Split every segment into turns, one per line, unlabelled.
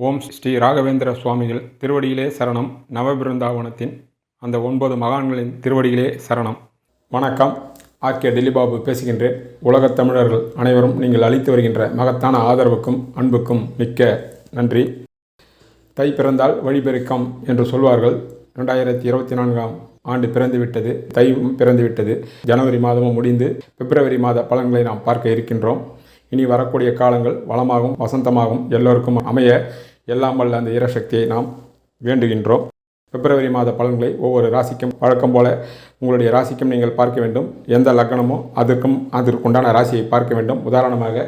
ஓம் ஸ்ரீ ராகவேந்திர சுவாமிகள் திருவடியிலே சரணம். நவபிருந்தாவனத்தின் அந்த ஒன்பது மகான்களின் திருவடியிலே சரணம். வணக்கம். ஆர்கே டெல்லிபாபு பேசுகின்றேன். உலகத் தமிழர்கள் அனைவரும் நீங்கள் அளித்து வருகின்ற மகத்தான ஆதரவுக்கும் அன்புக்கும் மிக்க நன்றி. தை பிறந்தால் வழிபெருக்கம் என்று சொல்வார்கள். ரெண்டாயிரத்தி இருபத்தி நான்காம் ஆண்டு பிறந்துவிட்டது. தை பிறந்துவிட்டது. ஜனவரி மாதமும் முடிந்து பிப்ரவரி மாத பலன்களை நாம் பார்க்க இருக்கின்றோம். இனி வரக்கூடிய காலங்கள் வளமாகவும் வசந்தமாகவும் எல்லோருக்கும் அமைய எல்லாம் வல்ல அந்த இறசக்தியை நாம் வேண்டுகின்றோம். பிப்ரவரி மாத பலன்களை ஒவ்வொரு ராசிக்கும் வழக்கம் போல உங்களுடைய ராசிக்கும் நீங்கள் பார்க்க வேண்டும். எந்த லக்னமோ அதற்கும் அதற்குண்டான ராசியை பார்க்க வேண்டும். உதாரணமாக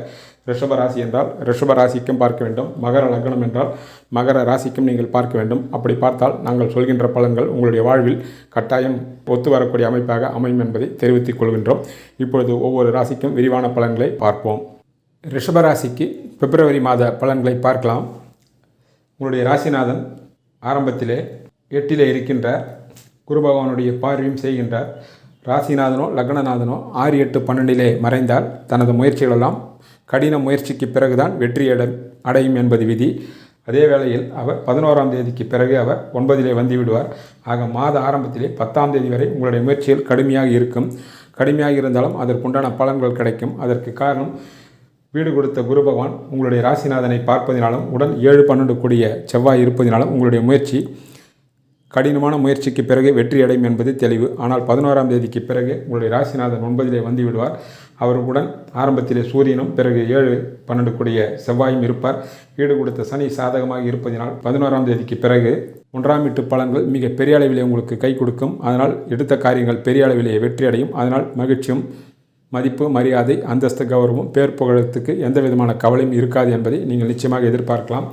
ரிஷப ராசி என்றால் ரிஷப ராசிக்கும் பார்க்க வேண்டும். மகர லக்னம் என்றால் மகர ராசிக்கும் நீங்கள் பார்க்க வேண்டும். அப்படி பார்த்தால் நாங்கள் சொல்கின்ற பலன்கள் உங்களுடைய வாழ்வில் கட்டாயம் ஒத்து வரக்கூடிய அமைப்பாக அமையும் என்பதை தெரிவித்துக் கொள்கின்றோம். இப்பொழுது ஒவ்வொரு ராசிக்கும் விரிவான பலன்களை பார்ப்போம். ரிஷப ராசிக்கு பிப்ரவரி மாத பலன்களை பார்க்கலாம். உங்களுடைய ராசிநாதன் ஆரம்பத்திலே எட்டிலே இருக்கின்றார். குரு பகவானுடைய பார்வையும் செய்கின்றார். ராசிநாதனோ லக்னநாதனோ ஆறு எட்டு பன்னெண்டிலே மறைந்தால் தனது முயற்சிகளெல்லாம் கடின முயற்சிக்கு பிறகுதான் வெற்றியடை அடையும் என்பது விதி. அதே வேளையில் அவர் பதினோராம் தேதிக்கு பிறகு அவர் ஒன்பதிலே வந்து விடுவார் ஆக மாத ஆரம்பத்திலே பத்தாம் தேதி வரை உங்களுடைய முயற்சிகள் கடுமையாக இருக்கும். கடுமையாக இருந்தாலும் அதற்குண்டான பலன்கள் கிடைக்கும். அதற்கு காரணம் வீடு கொடுத்த குரு பகவான் உங்களுடைய ராசிநாதனை பார்ப்பதினாலும் உடன் ஏழு பன்னெண்டு கூடிய செவ்வாய் இருப்பதினாலும் உங்களுடைய முயற்சி கடினமான முயற்சிக்கு பிறகு வெற்றியடையும் என்பது தெளிவு. ஆனால் பதினோராம் தேதிக்கு பிறகு உங்களுடைய ராசிநாதன் ஒன்பதிலே வந்து விடுவார். அவருடன் ஆரம்பத்திலே சூரியனும் பிறகு ஏழு பன்னெண்டு கூடிய செவ்வாயும் இருப்பார். வீடு கொடுத்த சனி சாதகமாக இருப்பதினால் பதினோராம் தேதிக்கு பிறகு ஒன்றாம் வீட்டு பலன்கள் மிக பெரிய அளவிலே உங்களுக்கு கை கொடுக்கும். அதனால் எடுத்த காரியங்கள் பெரிய அளவிலேயே வெற்றியடையும் அதனால் மகிழ்ச்சியும் மதிப்பு மரியாதை அந்தஸ்து கௌரவம் பேர் புகழத்துக்கு எந்த விதமான கவலையும் இருக்காது என்பதை நீங்கள் நிச்சயமாக எதிர்பார்க்கலாம்.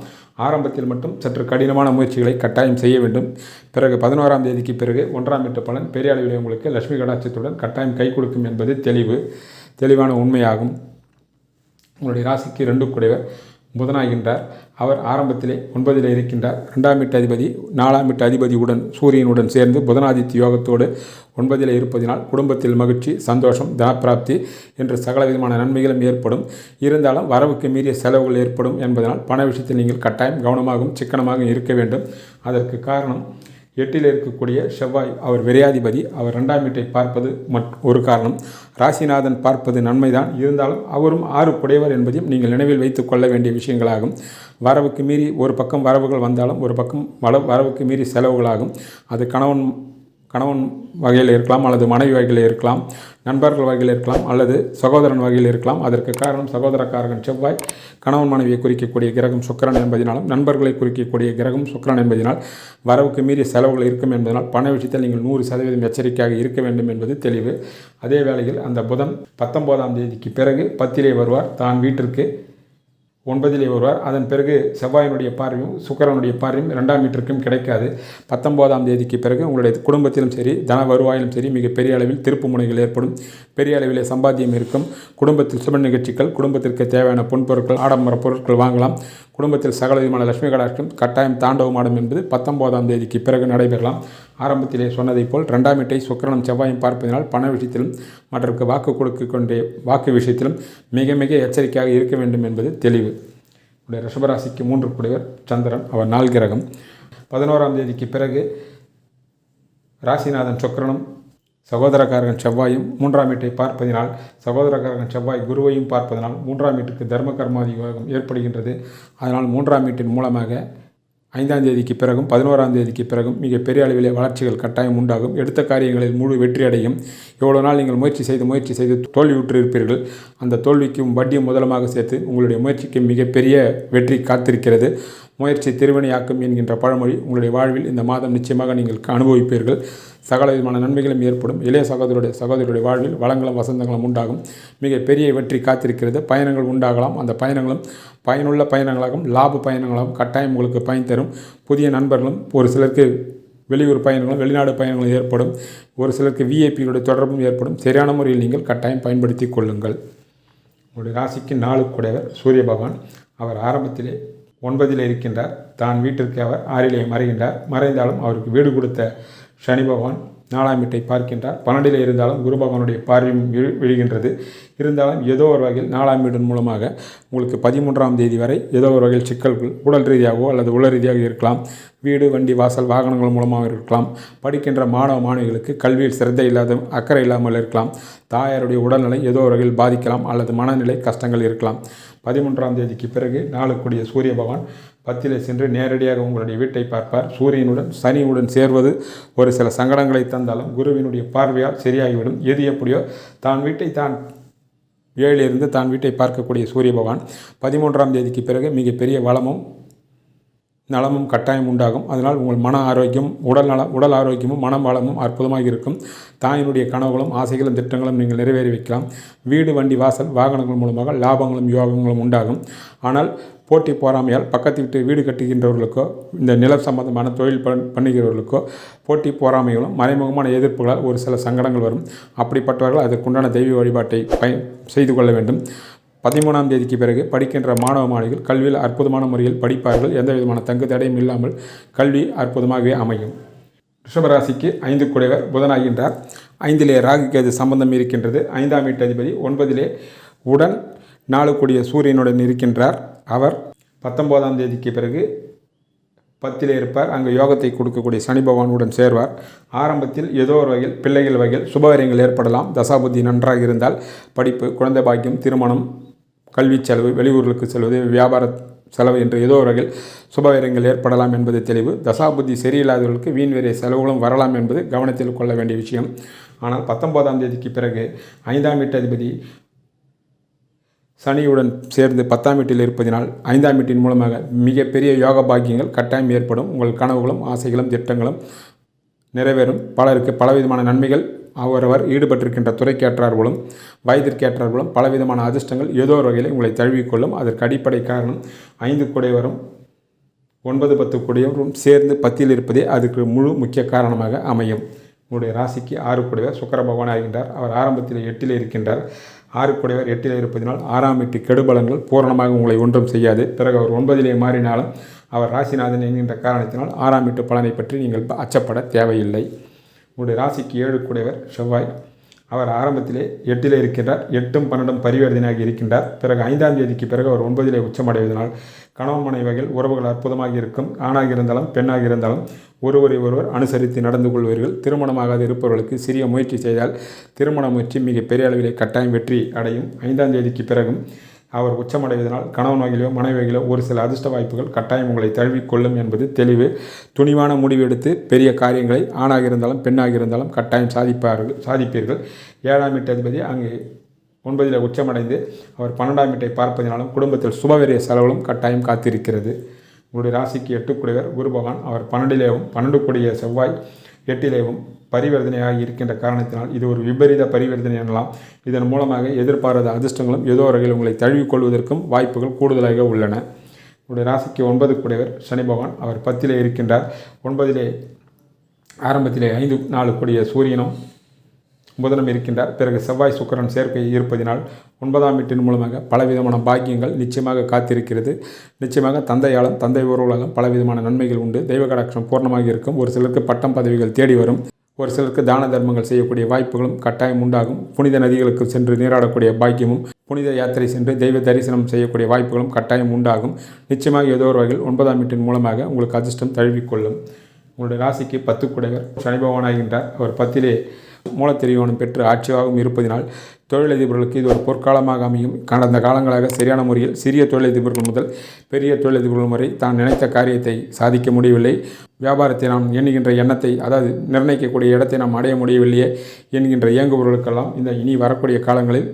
ஆரம்பத்தில் மட்டும் சற்று கடினமான முயற்சிகளை கட்டாயம் செய்ய வேண்டும். பிறகு பதினோராம் தேதிக்கு பிறகு ஒன்றாம் வீட்டு பலன் பெரிய அளவில் உங்களுக்கு லட்சுமி கடாட்சத்துடன் கட்டாயம் கை கொடுக்கும் என்பது தெளிவு தெளிவான உண்மையாகும். உங்களுடைய ராசிக்கு ரெண்டு குடைவர். புதனாகின்றார். அவர் ஆரம்பத்திலே ஒன்பதில் இருக்கின்றார். ரெண்டாம் வீட்டு அதிபதி நாலாம் வீட்டு அதிபதியுடன் சூரியனுடன் சேர்ந்து புதனாதித்ய யோகத்தோடு ஒன்பதில் இருப்பதினால் குடும்பத்தில் மகிழ்ச்சி சந்தோஷம் தனப்பிராப்தி என்று சகல விதமான நன்மைகளும் ஏற்படும். இருந்தாலும் வரவுக்கு மீறிய செலவுகள் ஏற்படும் என்பதனால் பண விஷயத்தில் நீங்கள் கட்டாயம் கவனமாகவும் சிக்கனமாகவும் இருக்க வேண்டும். அதற்கு காரணம் எட்டில் இருக்கக்கூடிய செவ்வாய் அவர் விரையாதிபதி. அவர் ரெண்டாம் வீட்டை பார்ப்பது மட் ஒரு காரணம். ராசிநாதன் பார்ப்பது நன்மைதான். இருந்தாலும் அவரும் ஆறு குடையவர் என்பதையும் நீங்கள் நினைவில் வைத்து கொள்ள வேண்டிய விஷயங்களாகும். வரவுக்கு மீறி ஒரு பக்கம் வரவுகள் வந்தாலும் ஒரு பக்கம் வள வரவுக்கு மீறி செலவுகளாகும். அது கணவன் கணவன் வகையில் இருக்கலாம் அல்லது மனைவி வகையில் இருக்கலாம் நண்பர்கள் வகையில் இருக்கலாம் அல்லது சகோதரன் வகையில் இருக்கலாம். அதற்கு காரணம் சகோதரக்காரகன் செவ்வாய். கணவன் மனைவியை குறிக்கக்கூடிய கிரகம் சுக்கரன் என்பதினாலும் நண்பர்களை குறிக்கக்கூடிய கிரகம் சுக்கரன் என்பதனால் வரவுக்கு மீறிய செலவுகள் இருக்கும் என்பதனால் பண விஷயத்தில் நீங்கள் நூறு சதவீதம் எச்சரிக்கையாக இருக்க வேண்டும் என்பது தெளிவு. அதே வேளையில் அந்த புதன் பத்தொம்போதாம் தேதிக்கு பிறகு பத்திலே வருவார். தான் வீட்டிற்கு ஒன்பதிலே வருவார் அதன் பிறகு செவ்வாயினுடைய பார்வையும் சுக்கரனுடைய பார்வையும் ரெண்டாம் வீட்டிற்கும் கிடைக்காது. பத்தொம்போதாம் தேதிக்கு பிறகு உங்களுடைய குடும்பத்திலும் சரி தன வருவாயிலும் சரி மிக பெரிய அளவில் திருப்பு முனைகள் ஏற்படும். பெரிய அளவிலே சம்பாத்தியம் இருக்கும். குடும்பத்தில் சுப நிகழ்ச்சிகள் குடும்பத்திற்கு தேவையான பொன்பொருட்கள் ஆடம்பர பொருட்கள் வாங்கலாம். குடும்பத்தில் சகல விதமான லட்சுமி கடாட்சம் கட்டாயம் தாண்டவமாடும் என்பது பத்தொம்போதாம் தேதிக்கு பிறகு நடைபெறலாம். ஆரம்பத்திலே சொன்னதைப் போல் ரெண்டாம் வீட்டை சுக்கரனும் செவ்வாயும் பார்ப்பதனால் பண விஷயத்திலும் மற்றவருக்கு வாக்கு கொடுக்க கொண்டே வாக்கு விஷயத்திலும் மிக மிக எச்சரிக்கையாக இருக்க வேண்டும் என்பது தெளிவு. உடைய ரிஷபராசிக்கு மூன்று கூடியவர் சந்திரன் அவர் நாள் கிரகம். பதினோராம் தேதிக்கு பிறகு ராசிநாதன் சுக்கரனும் சகோதரக்காரகன் செவ்வாயும் மூன்றாம் வீட்டை பார்ப்பதினால் சகோதரக்காரகன் செவ்வாய் குருவையும் பார்ப்பதனால் மூன்றாம் வீட்டுக்கு தர்ம கர்மாதி யோகம் ஏற்படுகின்றது. அதனால் மூன்றாம் வீட்டின் மூலமாக ஐந்தாம் தேதிக்கு பிறகும் பதினோராம் தேதிக்கு பிறகும் மிக பெரிய அளவிலே வளர்ச்சிகள் கட்டாயம் உண்டாகும். எடுத்த காரியங்களில் முழு வெற்றி அடையும். எவ்வளோ நாள் நீங்கள் முயற்சி செய்து முயற்சி செய்து தோல்வியுற்றிருப்பீர்கள் அந்த தோல்விக்கும் வட்டியும் முதலமாக சேர்த்து உங்களுடைய முயற்சிக்கு மிகப்பெரிய வெற்றி காத்திருக்கிறது. முயற்சி திருவினையாக்கும் என்கின்ற பழமொழி உங்களுடைய வாழ்வில் இந்த மாதம் நிச்சயமாக நீங்கள் அனுபவிப்பீர்கள். சகல விதமான நன்மைகளும் ஏற்படும். இளைய சகோதரருடைய சகோதரருடைய வாழ்வில் வளங்களும் வசந்தங்களும் உண்டாகும். மிக பெரிய வெற்றி காத்திருக்கிறது. பயணங்கள் உண்டாகலாம். அந்த பயணங்களும் பயனுள்ள பயணங்களாகவும் லாப பயணங்களாகவும் கட்டாயம் உங்களுக்கு பயன் தரும். புதிய நண்பர்களும் ஒரு சிலருக்கு வெளியூர் பயணங்களும் வெளிநாடு பயணங்களும் ஏற்படும். ஒரு சிலருக்கு விஐபியோட தொடர்பும் ஏற்படும். சரியான முறையில் நீங்கள் கட்டாயம் பயன்படுத்தி கொள்ளுங்கள். உங்களுடைய ராசிக்கு நாலு கூடையவர் சூரிய பகவான். அவர் ஆரம்பத்திலே ஒன்பதில் இருக்கின்றார். தான் வீட்டிற்கு அவர் ஆறிலே மறைகின்றார். மறைந்தாலும் அவருக்கு வீடு கொடுத்த சனி பகவான் நாலாம் வீட்டை பார்க்கின்றார். பன்னெண்டில் இருந்தாலும் குரு பகவானுடைய பார்வையும் விழுகின்றது. இருந்தாலும் ஏதோ ஒரு வகையில் நாலாம் வீட்டின் மூலமாக உங்களுக்கு பதிமூன்றாம் தேதி வரை ஏதோ ஒரு வகையில் சிக்கல்கள் உடல் ரீதியாகவோ அல்லது உள ரீதியாக இருக்கலாம். வீடு வண்டி வாசல் வாகனங்கள் மூலமாக இருக்கலாம். படிக்கின்ற மாணவ மாணவிகளுக்கு கல்வியில் சிரத்தை இல்லாத அக்கறை இல்லாமல் இருக்கலாம். தாயாருடைய உடல்நிலை ஏதோ ஒரு வகையில் பாதிக்கலாம் அல்லது மனநிலை கஷ்டங்கள் இருக்கலாம். பதிமூன்றாம் தேதிக்கு பிறகு நாளுக்குடிய சூரிய பகவான் பத்திலே சென்று நேரடியாக உங்களுடைய வீட்டை பார்ப்பார். சூரியனுடன் சனியுடன் சேர்வது ஒரு சில சங்கடங்களை தந்தாலும் குருவினுடைய பார்வையால் சரியாகிவிடும். எது எப்படியோ தான் வீட்டை தான் ஏழிலிருந்து தான் வீட்டை பார்க்கக்கூடிய சூரிய பகவான் பதிமூன்றாம் தேதிக்கு பிறகு மிகப்பெரிய வளமும் நலமும் கட்டாயம் உண்டாகும். அதனால் உங்கள் மன ஆரோக்கியம் உடல் நல உடல் ஆரோக்கியமும் மனம் வளமும் அற்புதமாக இருக்கும். தாயினுடைய கனவுகளும் ஆசைகளும் திட்டங்களும் நீங்கள் நிறைவேறி வைக்கலாம். வீடு வண்டி வாசல் வாகனங்கள் மூலமாக லாபங்களும் யோகங்களும் உண்டாகும். ஆனால் போட்டி போறாமையால் பக்கத்து வீட்டு வீடு கட்டுகின்றவர்களுக்கோ இந்த நிலம் சம்பந்தமான தொழில் பண் பண்ணுகிறவர்களுக்கோ போட்டி போறாமைகளும் மறைமுகமான எதிர்ப்புகளால் ஒரு சில சங்கடங்கள் வரும். அப்படிப்பட்டவர்கள் அதற்குண்டான தெய்வ வழிபாட்டை பயன் செய்து கொள்ள வேண்டும். பதிமூணாம் தேதிக்கு பிறகு படிக்கின்ற மாணவ மாணவிகள் கல்வியில் அற்புதமான முறையில் படிப்பார்கள். எந்த விதமான தங்கு தடையும் இல்லாமல் கல்வி அற்புதமாகவே அமையும். ரிஷபராசிக்கு ஐந்து குடைவர் புதனாகின்றார். ஐந்திலே ராகு கேது சம்பந்தம் இருக்கின்றது. ஐந்தாம் வீட்டு அதிபதி ஒன்பதிலே உடன் நாலு கூடிய சூரியனுடன் இருக்கின்றார். அவர் பத்தொம்போதாம் தேதிக்கு பிறகு பத்தில் இருப்பார். அங்கு யோகத்தை கொடுக்கக்கூடிய சனி பகவானுடன் சேர்வார். ஆரம்பத்தில் ஏதோ ஒரு வகையில் பிள்ளைகள் வகையில் சுபகாரியங்கள் ஏற்படலாம். தசாபுத்தி நன்றாக இருந்தால் படிப்பு குழந்தை பாக்கியம் திருமணம் கல்வி செலவு வெளியூர்களுக்கு செல்வது வியாபார செலவு என்று ஏதோ ஒரு வகையில் சுபகாரியங்கள் ஏற்படலாம் என்பது தெளிவு. தசாபுத்தி சரியில்லாதவர்களுக்கு வீண் வேறிய செலவுகளும் வரலாம் என்பது கவனத்தில் கொள்ள வேண்டிய விஷயம். ஆனால் பத்தொன்பதாம் தேதிக்கு பிறகு ஐந்தாம் வீட்டு அதிபதி சனியுடன் சேர்ந்து பத்தாம் வீட்டில் இருப்பதினால் ஐந்தாம் வீட்டின் மூலமாக மிகப்பெரிய யோக பாக்கியங்கள் கட்டாயம் ஏற்படும். உங்கள் கனவுகளும் ஆசைகளும் திட்டங்களும் நிறைவேறும். பலருக்கு பலவிதமான நன்மைகள். அவரவர் ஈடுபட்டிருக்கின்ற துறைக்கேற்றார்களும் வயதிற்கேற்றார்களும் பலவிதமான அதிர்ஷ்டங்கள். ஏதோ ஒரு வகையில் உங்களை தழுவிக்கொள்ளும். அதற்கு அடிப்படை காரணம் ஐந்து குடைவரும் ஒன்பது பத்து குடையவரும் சேர்ந்து பத்தியில் இருப்பதே அதுக்கு முழு முக்கிய காரணமாக அமையும். உங்களுடைய ராசிக்கு ஆறு குடைவர் சுக்கர பகவான் ஆகின்றார். அவர் ஆரம்பத்தில் எட்டில் இருக்கின்றார். ஆறு குடைவர் எட்டில் இருப்பதினால் ஆறாம் எட்டு கெடுபலங்கள் பூரணமாக உங்களை ஒன்றும் செய்யாது. பிறகு அவர் ஒன்பதிலே மாறினாலும் அவர் ராசிநாதன் என்கின்ற காரணத்தினால் ஆறாம் எட்டு பலனை பற்றி நீங்கள் அச்சப்பட தேவையில்லை. உங்களுடைய ராசிக்கு ஏழு குடைவர் செவ்வாய். அவர் ஆரம்பத்திலே எட்டில் இருக்கின்றார். எட்டும் பன்னெண்டும் பரிவர்த்தனையாக இருக்கின்றார். பிறகு ஐந்தாம் தேதிக்கு பிறகு அவர் ஒன்பதிலே உச்சமடைவதனால் கணவன் மனைவகையில் உறவுகள் அற்புதமாக இருக்கும். ஆணாக இருந்தாலும் பெண்ணாக இருந்தாலும் ஒருவரை ஒருவர் அனுசரித்து நடந்து கொள்வீர்கள். திருமணமாகாது இருப்பவர்களுக்கு சிறிய முயற்சி செய்தால் திருமண முயற்சி மிக பெரிய அளவிலே கட்டாயம் வெற்றி அடையும். ஐந்தாம் தேதிக்கு பிறகும் அவர் உச்சமடைவதனால் கணவன் வகையிலோ மனைவி வகையிலோ ஒரு சில அதிர்ஷ்ட வாய்ப்புகள் கட்டாயம் உங்களை தழுவிக்கொள்ளும் என்பது தெளிவு. துணிவான முடிவெடுத்து பெரிய காரியங்களை ஆணாக இருந்தாலும் பெண்ணாக இருந்தாலும் கட்டாயம் சாதிப்பார்கள் சாதிப்பீர்கள். ஏழாம் வீட்டு அதிபதி அங்கே ஒன்பதில் உச்சமடைந்து அவர் பன்னெண்டாம் வீட்டை பார்ப்பதினாலும் குடும்பத்தில் சுபவெரிய செலவுகளும் கட்டாயம் காத்திருக்கிறது. உங்களுடைய ராசிக்கு எட்டுக்குடையவர் குரு பகவான் அவர் பன்னெண்டிலேயும் பன்னெண்டு கூடிய செவ்வாய் எட்டிலேயும் பரிவர்த்தனையாக இருக்கின்ற காரணத்தினால் இது ஒரு விபரீத பரிவர்த்தனை எனலாம். இதன் மூலமாக எதிர்பாராத அதிர்ஷ்டங்களும் ஏதோ வகையில் உங்களை தழுவிக்கொள்வதற்கும் வாய்ப்புகள் கூடுதலாக உள்ளன. உங்களுடைய ராசிக்கு ஒன்பது கூடியவர் சனி பகவான் அவர் பத்திலே இருக்கின்றார். ஒன்பதிலே ஆரம்பத்திலே ஐந்து நாலு கூடிய சூரியனும் புதனம் இருக்கின்றார். பிறகு செவ்வாய் சுக்கரன் சேர்க்கை இருப்பதினால் ஒன்பதாம் வீட்டின் மூலமாக பலவிதமான பாக்கியங்கள் நிச்சயமாக காத்திருக்கிறது. நிச்சயமாக தந்தையாலும் தந்தை உறவுகளாலும் பலவிதமான நன்மைகள் உண்டு. தெய்வ கடாட்சம் பூர்ணமாக இருக்கும். ஒரு சிலருக்கு பட்டம் பதவிகள் தேடி வரும். ஒரு சிலருக்கு தான தர்மங்கள் செய்யக்கூடிய வாய்ப்புகளும் கட்டாயம் உண்டாகும். புனித நதிகளுக்கு சென்று நீராடக்கூடிய பாக்கியமும் புனித யாத்திரை சென்று தெய்வ தரிசனம் செய்யக்கூடிய வாய்ப்புகளும் கட்டாயம் உண்டாகும். நிச்சயமாக ஏதோ ஒரு வகையில் ஒன்பதாம் வீட்டின் மூலமாக உங்களுக்கு அதிர்ஷ்டம் தழுவிக்கொள்ளும். உங்களுடைய ராசிக்கு பத்து குடைவர் சனி பகவானாகின்றார் அவர் பத்திலே மூலத்திரியோனம் பெற்று ஆட்சியாகவும் இருப்பதினால் தொழிலதிபர்களுக்கு இது ஒரு பொற்காலமாக அமையும். கடந்த காலங்களாக சரியான முறையில் சிறிய தொழிலதிபர்கள் முதல் பெரிய தொழிலதிபர்கள் வரை தான் நினைத்த காரியத்தை சாதிக்க முடியவில்லை. வியாபாரத்தை நாம் எண்ணுகின்ற எண்ணத்தை அதாவது நிர்ணயிக்கக்கூடிய இடத்தை நாம் அடைய முடியவில்லையே என்கின்ற இயங்குபவர்களுக்கெல்லாம் இந்த இனி வரக்கூடிய காலங்களில்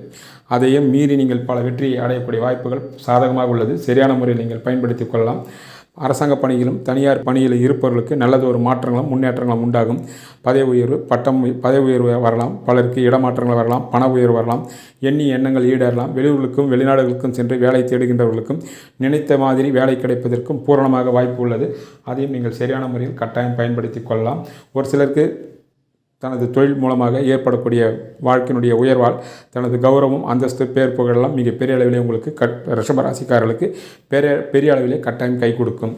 அதையும் மீறி நீங்கள் பல வெற்றியை அடையக்கூடிய வாய்ப்புகள் சாதகமாக உள்ளது. சரியான முறையில் நீங்கள் பயன்படுத்திக் கொள்ளலாம். அரசாங்க பணியிலும் தனியார் பணியில் இருப்பவர்களுக்கு நல்லது ஒரு மாற்றங்களும் முன்னேற்றங்களும் உண்டாகும். பதவி உயர்வு பட்டம் பதவி உயர்வு வரலாம். பலருக்கு இடமாற்றங்கள் வரலாம் பண உயர்வு வரலாம். எண்ணி எண்ணங்கள் ஈடேறலாம். வெளியூர்களுக்கும் வெளிநாடுகளுக்கும் சென்று வேலை தேடுகின்றவர்களுக்கும் நினைத்த மாதிரி வேலை கிடைப்பதற்கும் பூரணமாக வாய்ப்பு உள்ளது. அதையும் நீங்கள் சரியான முறையில் கட்டாயம் பயன்படுத்தி கொள்ளலாம். ஒரு சிலருக்கு தனது தொழில் மூலமாக ஏற்படக்கூடிய வாழ்க்கையினுடைய உயர்வால் தனது கௌரவம் அந்தஸ்து பேர் புகழெல்லாம் மிக பெரிய அளவிலே உங்களுக்கு கட் ரிஷபராசிக்காரர்களுக்கு பெரிய பெரிய அளவிலே கட்டாயம் கை கொடுக்கும்.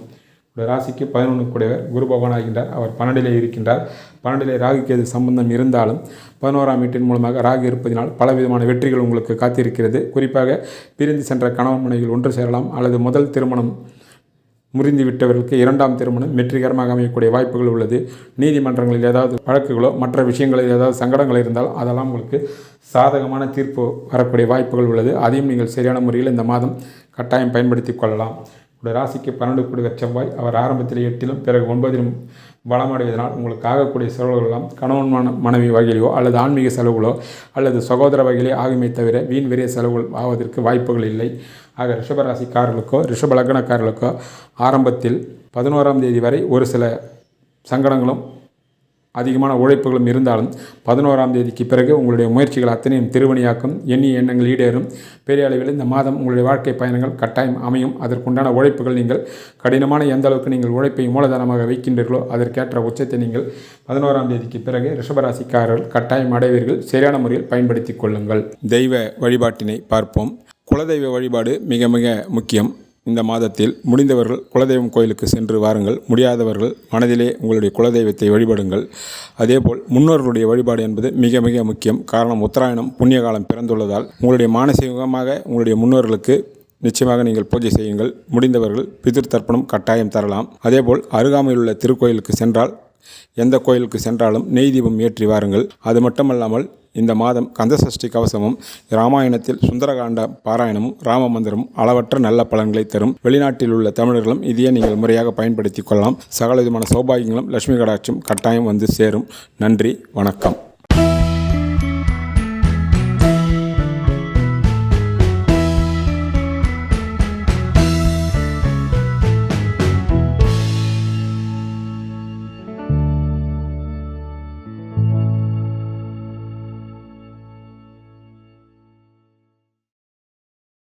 ராசிக்கு பதினொன்று கூடியவர் குரு பகவான் ஆகின்றார். அவர் பன்னெண்டிலே இருக்கின்றார். பன்னெண்டிலே ராகுக்கு கேது சம்பந்தம் இருந்தாலும் பதினோராம் வீட்டின் மூலமாக ராகு இருப்பதினால் பலவிதமான வெற்றிகள் உங்களுக்கு காத்திருக்கிறது. குறிப்பாக பிரிந்து சென்ற கணவன் மனைவிகள் ஒன்று சேரலாம். அல்லது முதல் திருமணம் முறிந்து விட்டவர்களுக்கு இரண்டாம் திருமணம் வெற்றிகரமாக அமையக்கூடிய வாய்ப்புகள் உள்ளது. நீதிமன்றங்களில் ஏதாவது வழக்குகளோ மற்ற விஷயங்களில் ஏதாவது சங்கடங்கள் இருந்தால் அதெல்லாம் உங்களுக்கு சாதகமான தீர்ப்பு வரக்கூடிய வாய்ப்புகள் உள்ளது. அதையும் நீங்கள் சரியான முறையில் இந்த மாதம் கட்டாயம் பயன்படுத்தி கொள்ளலாம். உடைய ராசிக்கு பன்னெண்டு கூடிய செவ்வாய் அவர் ஆரம்பத்தில் எட்டிலும் பிறகு ஒன்பதிலும் பலமடைவதனால் உங்களுக்கு ஆகக்கூடிய செலவுகளெல்லாம் கணவன் மன மனைவி வகையிலோ அல்லது ஆன்மீக செலவுகளோ அல்லது சகோதர வகையிலே ஆகுமே தவிர வீண் விரைய செலவுகள் ஆவதற்கு வாய்ப்புகள் இல்லை. ஆக ரிஷபராசிக்காரர்களுக்கோ ரிஷப லக்னக்காரர்களுக்கோ ஆரம்பத்தில் பதினோராம் தேதி வரை ஒரு சில சங்கடங்களும் அதிகமான உழைப்புகளும் இருந்தாலும் பதினோராம் தேதிக்கு பிறகு உங்களுடைய முயற்சிகள் அத்தனையும் திருவணியாக்கும் எண்ணிய எண்ணங்கள் ஈடேறும். பெரிய அளவில் இந்த மாதம் உங்களுடைய வாழ்க்கை பயணங்கள் கட்டாயம் அமையும். அதற்குண்டான உழைப்புகள் நீங்கள் கடினமான எந்த அளவுக்கு நீங்கள் உழைப்பை மூலதனமாக வைக்கின்றீர்களோ அதற்கேற்ற உச்சத்தை நீங்கள் பதினோராம் தேதிக்கு பிறகு ரிஷபராசிக்காரர்கள் கட்டாயம் அடைவீர்கள். சரியான முறையில் பயன்படுத்தி கொள்ளுங்கள். தெய்வ வழிபாட்டினை பார்ப்போம். குலதெய்வ வழிபாடு மிக மிக முக்கியம். இந்த மாதத்தில் முடிந்தவர்கள் குலதெய்வம் கோயிலுக்கு சென்று வாருங்கள். முடியாதவர்கள் மனதிலே உங்களுடைய குலதெய்வத்தை வழிபடுங்கள். அதேபோல் முன்னோர்களுடைய வழிபாடு என்பது மிக மிக முக்கியம். காரணம் உத்தராயணம் புண்ணிய காலம் பிறந்துள்ளதால் உங்களுடைய மானசீகமாக உங்களுடைய முன்னோர்களுக்கு நிச்சயமாக நீங்கள் பூஜை செய்யுங்கள். முடிந்தவர்கள் பிதிர் தர்ப்பணம் கட்டாயம் தரலாம். அதேபோல் அருகாமையில் உள்ள திருக்கோயிலுக்கு சென்றால் எந்த கோயிலுக்கு சென்றாலும் நெய் தீபம் ஏற்றி வாருங்கள். அது மட்டுமல்லாமல் இந்த மாதம் கந்தசஷ்டி கவசமும் ராமாயணத்தில் சுந்தரகாண்ட பாராயணமும் ராம மந்திரமும் அளவற்ற நல்ல பலன்களை தரும். வெளிநாட்டில் உள்ள தமிழர்களும் இதையே நீங்கள் முறையாக பயன்படுத்தி கொள்ளலாம். சகல விதமான சௌபாகியங்களும் லட்சுமி கடாட்சியும் கட்டாயம் வந்து சேரும். நன்றி வணக்கம்.